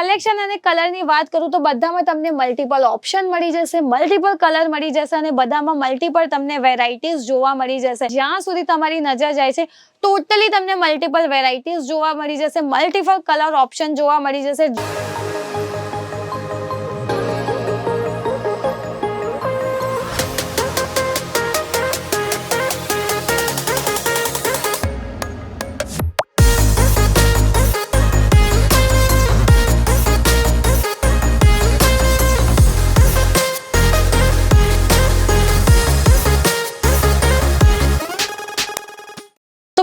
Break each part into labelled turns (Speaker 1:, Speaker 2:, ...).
Speaker 1: Collection અને કલરની વાત કરું તો બધામાં તમને મલ્ટિપલ ઓપ્શન મળી જશે મલ્ટિપલ કલર મળી જશે અને બધામાં મલ્ટિપલ તમને વેરાયટીઝ જોવા મળી જશે. જ્યાં સુધી તમારી નજર જાય છે ટોટલી તમને મલ્ટિપલ વેરાયટીઝ જોવા મળી જશે મલ્ટિપલ કલર ઓપ્શન જોવા મળી જશે.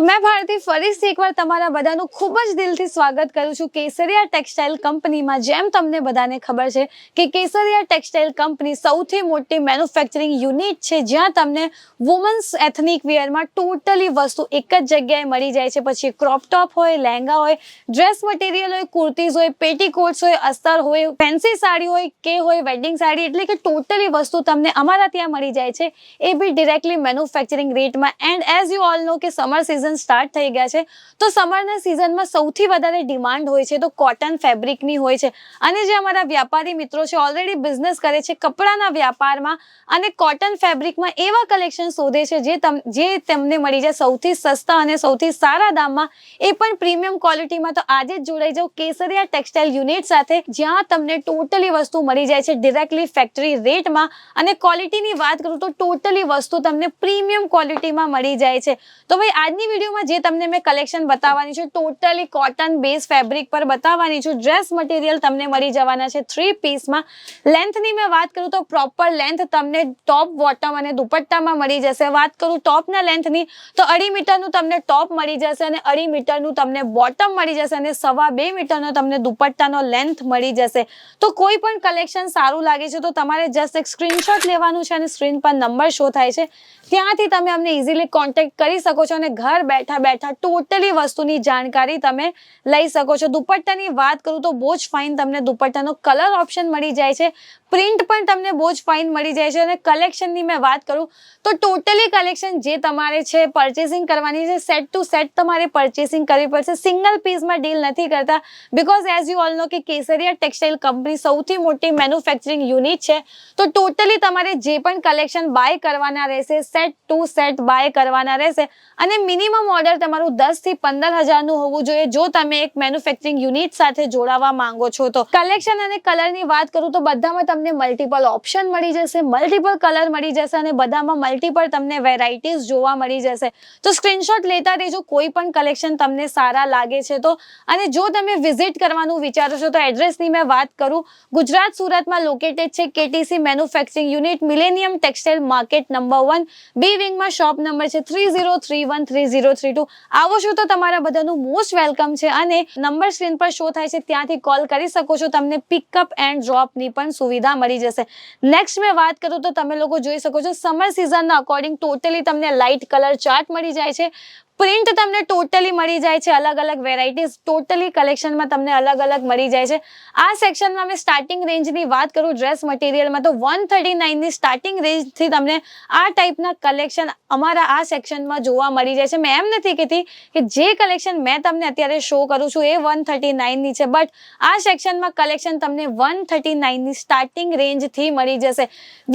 Speaker 1: મેં ભારતી ફરીથી એકવાર તમારા બધાનું ખૂબ જ દિલથી સ્વાગત કરું છું કેસરિયા ટેક્સટાઇલ કંપનીમાં, જેમ તમને બધાને ખબર છે કે કેસરિયા ટેક્સટાઇલ કંપની સૌથી મોટી મેન્યુફેક્ચરિંગ યુનિટ છે, જ્યાં તમને વુમન્સ એથનિક વેરમાં ટોટલી વસ્તુ એક જ જગ્યાએ મળી જાય છે. પછી ક્રોપ ટોપ હોય, લહેંગા હોય, ડ્રેસ મટીરિયલ હોય, કુર્તીઝ હોય, પેટીકોટ્સ હોય, અસ્તર હોય, ફેન્સી સાડી હોય, કે હોય, વેડિંગ સાડી, એટલે કે ટોટલી વસ્તુ તમને અમારા ત્યાં મળી જાય છે. એ બી ડિરેક્ટલી મેન્યુફેક્ચરિંગ રેટમાં. And as you all know કે સમર સિઝન સ્ટાર્ટ થઈ ગયા છે. તો સમરના સિઝનમાં સૌથી વધારે ડિમાન્ડ હોય છે તો કોટન ફેબ્રિકની હોય છે. અને જે અમારા વ્યાપારી મિત્રો છે ઓલરેડી બિઝનેસ કરે છે કપડાના વ્યાપારમાં અને કોટન ફેબ્રિકમાં એવા કલેક્શન શોધે છે જે તમ, જે તેમને મળી જાય સૌથી સસ્તા અને સૌથી સારા દામમાં. એ પણ પ્રીમિયમ ક્વોલિટીમાં તો આજે જ જોડાઈ જાઓ કેસરિયા ટેક્સટાઇલ યુનિટ સાથે, જ્યાં તમને ટોટલી વસ્તુ મળી જાય છે ડિરેક્ટલી ફેક્ટરી રેટમાં અને ક્વોલિટીની વાત કરું તો ટોટલી વસ્તુ તમને પ્રીમિયમ ક્વોલિટીમાં મળી જાય છે. તો ભાઈ, આજની વિડીયોમાં જે તમને મેં કલેક્શન બતાવવાની છે ટોટલી કોટન બેઝ ફેબ્રિક પર બતાવવાની છું. ડ્રેસ મટીરિયલ તમને મળી જવાના છે થ્રી પીસમાં લેન્થની મેં વાત કરું તો પ્રોપર લેન્થ તમને ટોપ બોટમ અને દુપટ્ટામાં મળી જશે. વાત કરું ટોપના લેન્થની તો અઢી મીટરનું તમને ટોપ મળી જશે અને અઢી મીટરનું તમને બોટમ મળી જશે અને સવા બે મીટરનો તમને દુપટ્ટાનો લેન્થ મળી જશે. તો કોઈ પણ કલેક્શન સારું લાગે છે તો તમારે જસ્ટ એક સ્ક્રીનશોટ લેવાનું છે અને સ્ક્રીન પર નંબર શો થાય છે. ત્યાંથી તમે અમને ઇઝીલી કોન્ટેક્ટ કરી શકો છો અને ઘર બેઠા બેઠા ટોટલી વસ્તુની જાણકારી તમે લઈ શકો છો. દુપટ્ટાની વાત કરું તો બહુ જ ફાઇન તમને દુપટ્ટાનો કલર ઓપ્શન મળી જાય છે. પ્રિન્ટ પણ તમને બહુ જ ફાઇન મળી જાય છે અને કલેક્શનની મેં વાત કરું, તો ટોટલી કલેક્શન જે તમારે છે પરચેસિંગ કરવાની છે સેટ ટુ સેટ તમારે પરચેસિંગ કરવી પડશે. સિંગલ પીસમાં ડીલ નથી કરતા because as you all know કે કેસરિયા ટેક્સટાઇલ કંપની સૌથી મોટી મેન્યુફેક્ચરિંગ યુનિટ છે. તો ટોટલી તમારે જે પણ કલેક્શન બાય કરવાના રહેશે સેટ ટુ સેટ બાય કરવાના રહેશે અને મિનિમમ ઓર્ડર તમારું દસથી પંદર હજારનું હોવું જોઈએ જો તમે એક મેન્યુફેક્ચરિંગ યુનિટ સાથે જોડાવા માંગો છો તો. કલેક્શન અને કલરની વાત કરું તો બધામાં તમને મલ્ટિપલ ઓપ્શન મળી જશે મલ્ટિપલ કલર મળી જશે અને બધામાં મલ્ટિપલ તમને વેરાયટીઝ જોવા મળી જશે. તો સ્ક્રીનશોટ લેતા રહેજો, કોઈ પણ કલેક્શન તમને સારા લાગે છે તો. અને જો તમે વિઝિટ કરવાનું વિચારો છો તો એડ્રેસની મેં વાત કરું. ગુજરાત સુરતમાં લોકેટેડ છે KTC manufacturing unit millennium textile market number one B વિંગમાં shop number છે three zero three one three zero three two આવો છો તો તમારા બધાનું મોસ્ટ વેલકમ છે અને નંબર સ્ક્રીન પર શો થાય છે, ત્યાંથી કોલ કરી શકો છો, તમને પિકઅપ એન્ડ ડ્રોપની પણ સુવિધા મળી જશે. નેક્સ્ટ મેં વાત કરું તો તમે લોકો જોઈ શકો છો સમર સિઝનના અકોર્ડિંગ ટોટલી તમને લાઇટ કલર ચાર્ટ મળી જાય છે. પ્રિન્ટ તમને ટોટલી મળી જાય છે અલગ અલગ વેરાયટીઝ. ટોટલી કલેક્શનમાં તમને અલગ અલગ મળી જાય છે. આ સેક્શનમાં મેં સ્ટાર્ટિંગ રેન્જની વાત કરું ડ્રેસ મટીરિયલમાં તો વન થર્ટી નાઇનની સ્ટાર્ટિંગ રેન્જથી તમને આ ટાઈપના કલેક્શન અમારા આ સેક્શનમાં જોવા મળી જાય છે. મેં એમ નથી કહેતી કે જે કલેક્શન મેં તમને અત્યારે શો કરું છું એ વન થર્ટી નાઇનની છે. બટ આ સેક્શનમાં કલેક્શન તમને વન થર્ટી નાઇનની સ્ટાર્ટિંગ રેન્જથી મળી જશે.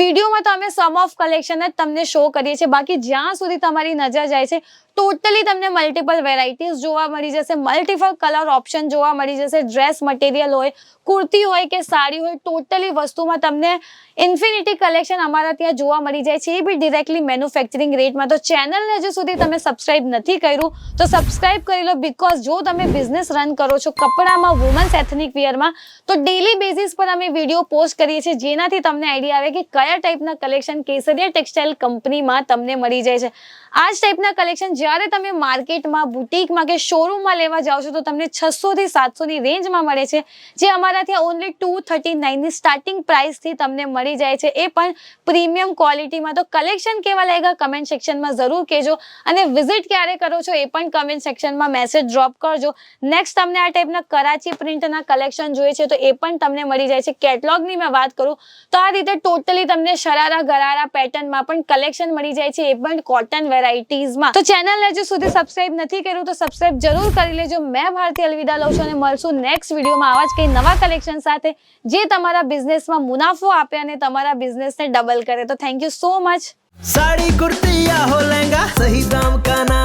Speaker 1: વિડીયોમાં તો અમે સમ ઓફ કલેક્શન જ તમને શો કરીએ છીએ. બાકી જ્યાં સુધી તમારી નજર જાય છે, ટોટલી તમને મલ્ટિપલ વેરાયટીઝ જોવા મળી જશે. મલ્ટિપલ કલર ઓપ્શન જોવા મળી જશે. ડ્રેસ મટીરિયલ હોય, કુર્તી હોય કે સાડી હોય ટોટલી વસ્તુમાં તમને ઇન્ફિનિટી કલેક્શન અમારા ત્યાં જોવા મળી જાય છે. એ બી ડિરેક્ટલી મેન્યુફેક્ચરિંગ રેટમાં તો ચેનલને હજુ સુધી તમે સબસ્ક્રાઇબ નથી કર્યું, તો સબસ્ક્રાઇબ કરી લો બિકોઝ જો તમે બિઝનેસ રન કરો છો કપડામાં વુમન્સ એથનિક વિયરમાં તો ડેલી બેઝિસ પર અમે વીડિયો પોસ્ટ કરીએ છીએ. જેનાથી તમને આઈડિયા આવે કે કયા ટાઈપના કલેક્શન કેસરિયા ટેક્સટાઇલ કંપનીમાં તમને મળી જાય છે. આ જ ટાઈપના કલેક્શન જ્યારે તમે માર્કેટમાં, બુટીકમાં કે શોરૂમમાં લેવા જાઓ છો તો તમને છસો થી સાતસોની રેન્જમાં મળે છે. જે અમારા ત્યાં ઓનલી ટુ થર્ટી નાઇનની સ્ટાર્ટિંગ પ્રાઇસથી તમને મળી જાય છે. એ પણ પ્રીમિયમ ક્વોલિટીમાં તો કલેક્શન કેવા લાગ્યા? કમેન્ટ સેક્શનમાં જરૂર કહેજો. અને વિઝિટ ક્યારે કરો છો એ પણ કમેન્ટ સેક્શનમાં મેસેજ ડ્રોપ કરજો. નેક્સ્ટ તમને આ ટાઈપના કરાચી પ્રિન્ટના કલેક્શન જોઈએ છે તો એ પણ તમને મળી જાય છે. કેટલોગની મેં વાત કરું તો આ રીતે ટોટલી તમને શરારા ગરારા પેટર્નમાં પણ કલેક્શન મળી જાય છે. એ પણ કોટન વેરાયટીઝમાં તો ચેનલ હજુ સુધી સબસ્ક્રાઇબ નથી કર્યું તો સબસ્ક્રાઇબ જરૂર કરી લેજો. મેં ભારતી અલવિદા લઉં છું અને મળશું નેક્સ્ટ વિડીયોમાં આવા જ કંઈ નવા કલેક્શન સાથે જે તમારા બિઝનેસમાં મુનાફો આપે અને તમારા બિઝનેસને ડબલ કરે. તો thank you so much
Speaker 2: sari kurti હો લહેંગા, સહી દામ કાના